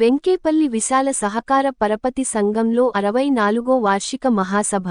వెంకేపల్లి విశాల సహకార పరపతి సంఘంలో అరవై నాలుగో వార్షిక మహాసభ.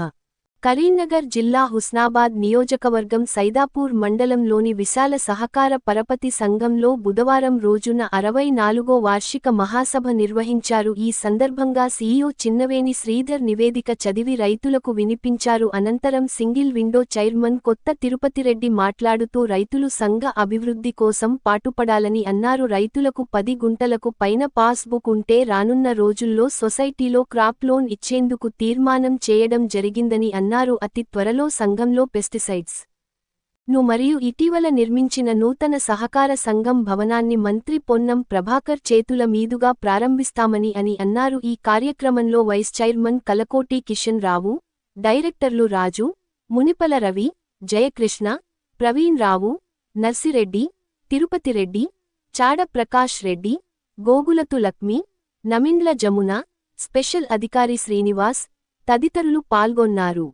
కరీంనగర్ జిల్లా హుస్నాబాద్ నియోజకవర్గం సైదాపూర్ మండలంలోని విశాల సహకార పరపతి సంఘంలో బుధవారం రోజున అరవై నాలుగో వార్షిక మహాసభ నిర్వహించారు. ఈ సందర్భంగా సీఈఓ చిన్నవేణి శ్రీధర్ నివేదిక చదివి రైతులకు వినిపించారు. అనంతరం సింగిల్ విండో చైర్మన్ కొత్త తిరుపతిరెడ్డి మాట్లాడుతూ రైతులు సంఘ అభివృద్ధి కోసం పాటుపడాలని అన్నారు. రైతులకు పది గుంటలకు పైన పాస్ బుక్ ఉంటే రానున్న రోజుల్లో సొసైటీలో క్రాప్ లోన్ ఇచ్చేందుకు తీర్మానం చేయడం జరిగిందని అన్నారు. అతి త్వరలో సంఘంలో పెస్టిసైడ్స్. ను మరియు ఇటీవల నిర్మించిన నూతన సహకార సంఘం భవనాన్ని మంత్రి పొన్నం ప్రభాకర్ చేతుల మీదుగా ప్రారంభిస్తామని అని అన్నారు. ఈ కార్యక్రమంలో వైస్ చైర్మన్ కలకోటి కిషన్ రావు డైరెక్టర్లు రాజు మునిపల రవి జయకృష్ణ ప్రవీణ్ రావు నర్సిరెడ్డి తిరుపతిరెడ్డి చాడ ప్రకాష్ రెడ్డి గోగులతు లక్ష్మి నమిండ్ల జమున స్పెషల్ అధికారి శ్రీనివాస్ తదితరులు పాల్గొన్నారు.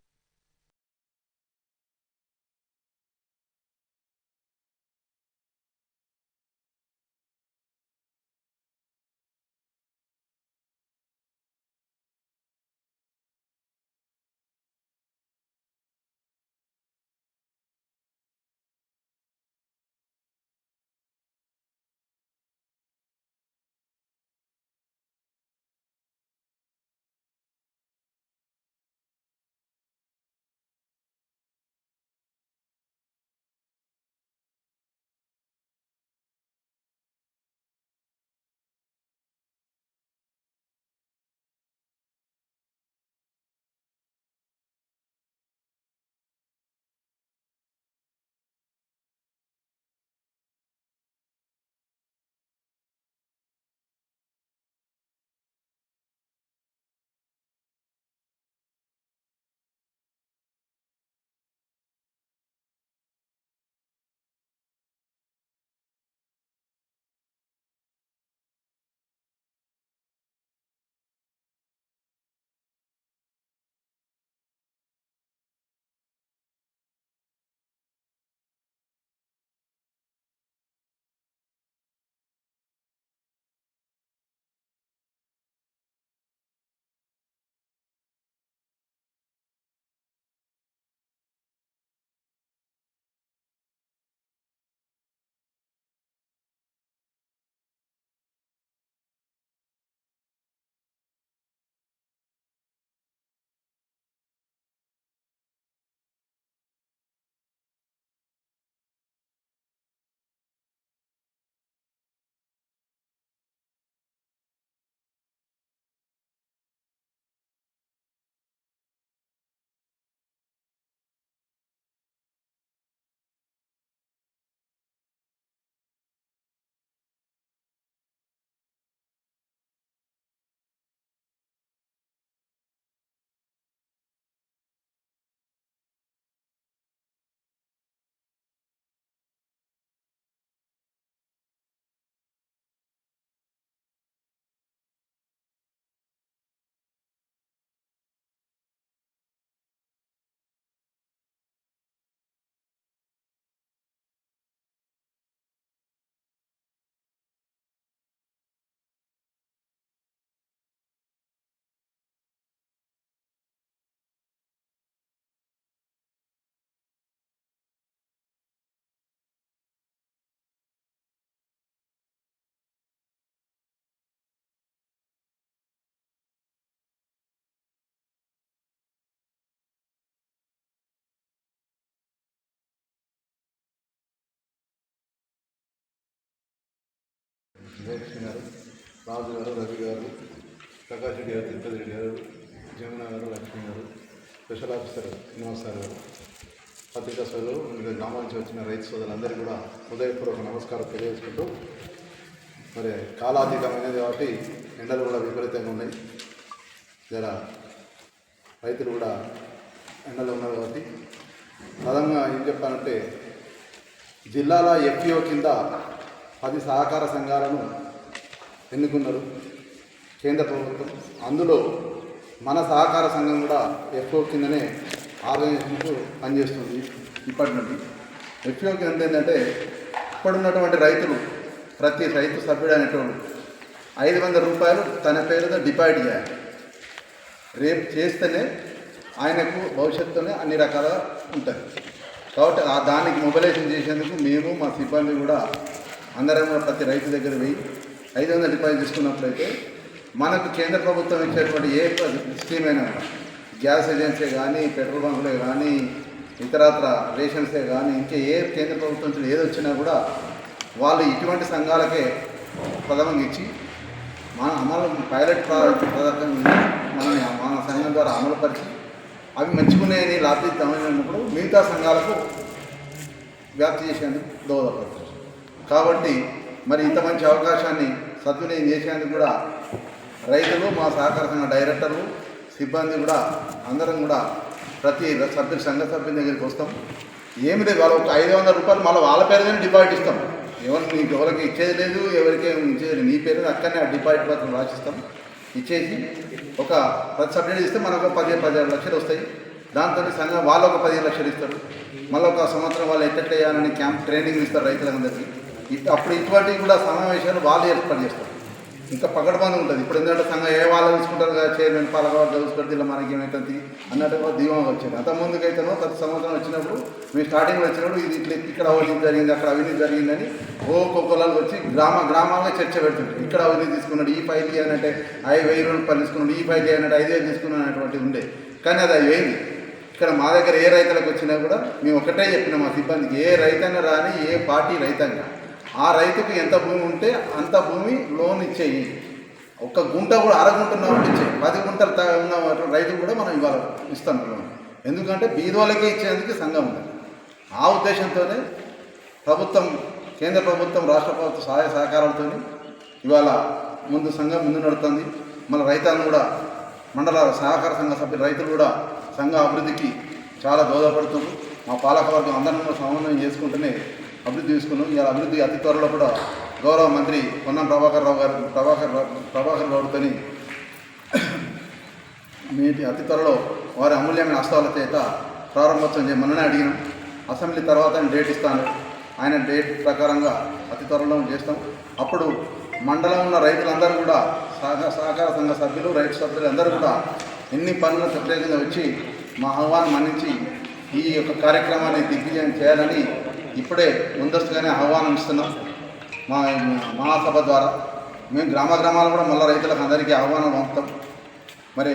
జయకృష్ణ గారు రాజు గారు రవి గారు ప్రకాష్ రెడ్డి గారు తిరుపతి రెడ్డి గారు జమున గారు లక్ష్మి గారు స్పెషల్ ఆఫీసర్ శ్రీనివాస్ సార్ గారు పత్రికా సోదరులు వివిధ గ్రామాల నుంచి వచ్చిన రైతు సోదరులందరికీ కూడా హృదయపూర్వక నమస్కారం తెలియజేసుకుంటూ మరి కాలాతీతమైనది కాబట్టి ఎండలు కూడా విపరీతంగా ఉన్నాయి. జర రైతులు కూడా ఎండలో ఉన్నారు కాబట్టి ప్రధానంగా ఏం చెప్పాలంటే జిల్లాల ఎఫ్పిఓ కింద పది సహకార సంఘాలను ఎన్నుకున్నారు కేంద్ర ప్రభుత్వం. అందులో మన సహకార సంఘం కూడా ఎఫ్ఓ కిందనే ఆర్గనైజేషన్కు పనిచేస్తుంది. ఇప్పటి నుండి ఎఫ్ఓ కింద ఏంటంటే ఇప్పుడున్నటువంటి రైతులు ప్రతి రైతు సభ్యుడు అనేటువంటి ఐదు వందల రూపాయలు తన పేరుతో డిపాజిట్ చేయాలి. రేపు చేస్తేనే ఆయనకు భవిష్యత్తులోనే అన్ని రకాల ఉంటుంది. కాబట్టి ఆ దానికి మొబిలైజేషన్ చేసేందుకు మేము మా సిబ్బంది కూడా అందరం కూడా ప్రతి రైతు దగ్గర వెయ్యి ఐదు వందల డిపాజిట్ తీసుకున్నట్లయితే మనకు కేంద్ర ప్రభుత్వం ఇచ్చేటువంటి ఏ స్కీమ్ అయినా గ్యాస్ ఏజెన్సీ కానీ పెట్రోల్ బంకులే కానీ ఇతరత్ర రేషన్సే కానీ ఇంకా ఏ కేంద్ర ప్రభుత్వం నుంచి ఏది వచ్చినా కూడా వాళ్ళు ఇటువంటి సంఘాలకే ప్రథమంగా ఇచ్చి మన అమలు పైలట్ ప్రాజెక్ట్ పథకం మన మన సంఘం ద్వారా అమలుపరిచి అవి మంచుకునేవి లాభితమైనప్పుడు మిగతా సంఘాలకు వ్యాప్తి చేసేందుకు దోహదపడుతుంది. కాబట్టి మరి ఇంత మంచి అవకాశాన్ని సద్వినియోగం చేసేందుకు కూడా రైతులు మా సహకార సంఘ డైరెక్టర్లు సిబ్బంది కూడా అందరం కూడా ప్రతి సభ్యులు సంఘ సభ్యుల దగ్గరికి వస్తాం. ఏమి లేదు వాళ్ళ ఒక ఐదు వందల రూపాయలు మళ్ళీ వాళ్ళ పేరుగానే డిపాజిట్ ఇస్తాం. ఎవరికి నీకు ఎవరికి ఇచ్చేది లేదు ఎవరికి ఇచ్చేది లేదు. నీ పేరు అక్కడనే ఆ డిపాజిట్ పత్రం రాసిస్తాం. ఇచ్చేసి ఒక ప్రతి సబ్జెక్ట్ ఇస్తే మనకు ఒక పదిహేను పదిహేను లక్షలు వస్తాయి. దాంతో సంఘం వాళ్ళు ఒక పదిహేను లక్షలు ఇస్తారు. మళ్ళీ ఒక సంవత్సరం వాళ్ళు ఎట్ట చేయాలని క్యాంప్ ట్రైనింగ్ ఇస్తారు రైతులందరికీ. అప్పుడు ఇటువంటివి కూడా సమావేశాలు వాళ్ళు ఏర్పాటు చేస్తారు. ఇంకా పకడ్బందీ ఉంటుంది. ఇప్పుడు ఎందుకంటే సంఘం ఏ వాళ్ళు చూసుకుంటారు కదా చైర్మన్ పాలకవాడు చూసుకుంటే ఇలా మనకి ఏమైతుంది అన్నట్టు ఒక ధీమాగా వచ్చింది. అంత ముందుకైతేనో ప్రతి సంవత్సరం వచ్చినప్పుడు మేము స్టార్టింగ్లో వచ్చినప్పుడు ఇది ఇట్లా ఇక్కడ అవినీతి జరిగింది అక్కడ అవినీతి జరిగిందని ఓ ఒక్కొక్కరు వచ్చి గ్రామ గ్రామాల్లో చర్చ పెడుతుంటారు. ఇక్కడ అవినీతి తీసుకున్నాడు ఈ ఫైల్ అనంటే ఐదు వెయ్యి రూపాయలు తీసుకున్నాడు ఈ ఫైల్ అన్నట్టు ఐదు వేలు తీసుకున్నాడు అనేటువంటిది ఉండే. కానీ అది అవి వేయింది ఇక్కడ మా దగ్గర ఏ రైతులకు వచ్చినా కూడా మేము ఒకటే చెప్పినాం మా సిబ్బందికి ఏ రైతన్న రాని ఏ పార్టీ రైతంగా ఆ రైతుకు ఎంత భూమి ఉంటే అంత భూమి లోన్ ఇచ్చేయి. ఒక గుంట కూడా అరగుంట ఉన్న ఇచ్చేయి. పది గుంటలు ఉన్న వాటి కూడా మనం ఇవ్వాలి ఇస్తాం లోన్. ఎందుకంటే బీదోళ్ళకే ఇచ్చేందుకు సంఘం ఉంది. ఆ ఉద్దేశంతోనే ప్రభుత్వం కేంద్ర ప్రభుత్వం రాష్ట్ర ప్రభుత్వ సహాయ సహకారాలతో ఇవాళ ముందు సంఘం ముందు నడుతుంది. మన రైతాలను కూడా మండల సహకార సంఘ సభ్యులు రైతులు కూడా సంఘ అభివృద్ధికి చాలా దోహదపడుతున్నారు. మా పాలకవర్గం అందరం కూడా సమన్వయం చేసుకుంటూనే అభివృద్ధి తీసుకున్నాం ఇలా అభివృద్ధి అతి త్వరలో కూడా గౌరవ మంత్రి పొన్నం ప్రభాకర్ రావు గారు ప్రభాకర్ రావు ప్రభాకర్ రావుతోని నేటి అతి త్వరలో వారి అమూల్యమైన హస్తాల చేత ప్రారంభోత్సవం చేయమని అడిగినాం. అసెంబ్లీ తర్వాత డేట్ ఇస్తాను. ఆయన డేట్ ప్రకారంగా అతి త్వరలో చేస్తాం. అప్పుడు మండలం ఉన్న రైతులందరూ కూడా సహకార సహకార సంఘ సభ్యులు రైతు సభ్యులు అందరూ కూడా ఎన్ని పనులు ప్రత్యేకంగా వచ్చి మా ఆహ్వానం మన్నించి ఈ యొక్క కార్యక్రమాన్ని దిగ్విజయం చేయాలని ఇప్పుడే ముందస్తుగానే ఆహ్వానం ఇస్తున్నాం. మా మహాసభ ద్వారా మేము గ్రామ గ్రామాలు కూడా మళ్ళీ రైతులకు అందరికీ ఆహ్వానం పంపుతాం. మరి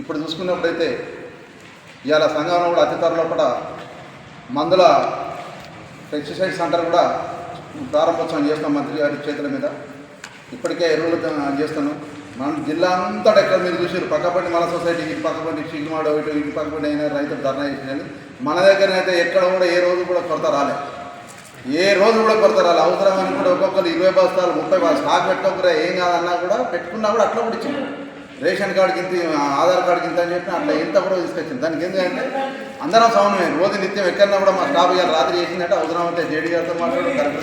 ఇప్పుడు చూసుకున్నప్పుడైతే ఇవాళ సంఘంలో కూడా అతి త్వరలో కూడా మందుల పెస్టిసైడ్ సెంటర్ కూడా ప్రారంభోత్సవం చేస్తాం మంత్రి గారి చేతుల మీద. ఇప్పటికే ఎరువులు చేస్తున్నాం. మన జిల్లా అంతటా ఎక్కడ మీరు చూసారు పక్కపట్టి మన సొసైటీ ఇటు పక్కపండి చిగుమాడ ఇటు ఇటు పక్కపట్టి అయినా రైతులు ధర్నా చేసినని మన దగ్గర అయితే ఎక్కడ కూడా ఏ రోజు కూడా కొరత రాలే. ఏ రోజు కూడా కొరత రాలే. అవసరమని కూడా ఒక్కొక్కరు ఇరవై బస్తాలు ముప్పై బస్తాలు స్టాక్ పెట్టుకోకరా ఏం కాదన్నా కూడా పెట్టుకున్నా కూడా అట్లా కూడా ఇచ్చింది రేషన్ కార్డుకి ఇంత ఆధార్ కార్డుకి ఇంత అని చెప్పి అట్లా ఇంత కూడా తీసుకొచ్చింది దానికి ఎందుకంటే అందరం సమన్వయం రోజు నిత్యం ఎక్కడన్నా కూడా మా స్టాఫ్ గారు రాత్రి చేసిందంటే అవసరం అయితే జేడీ గారితో మాట్లాడడం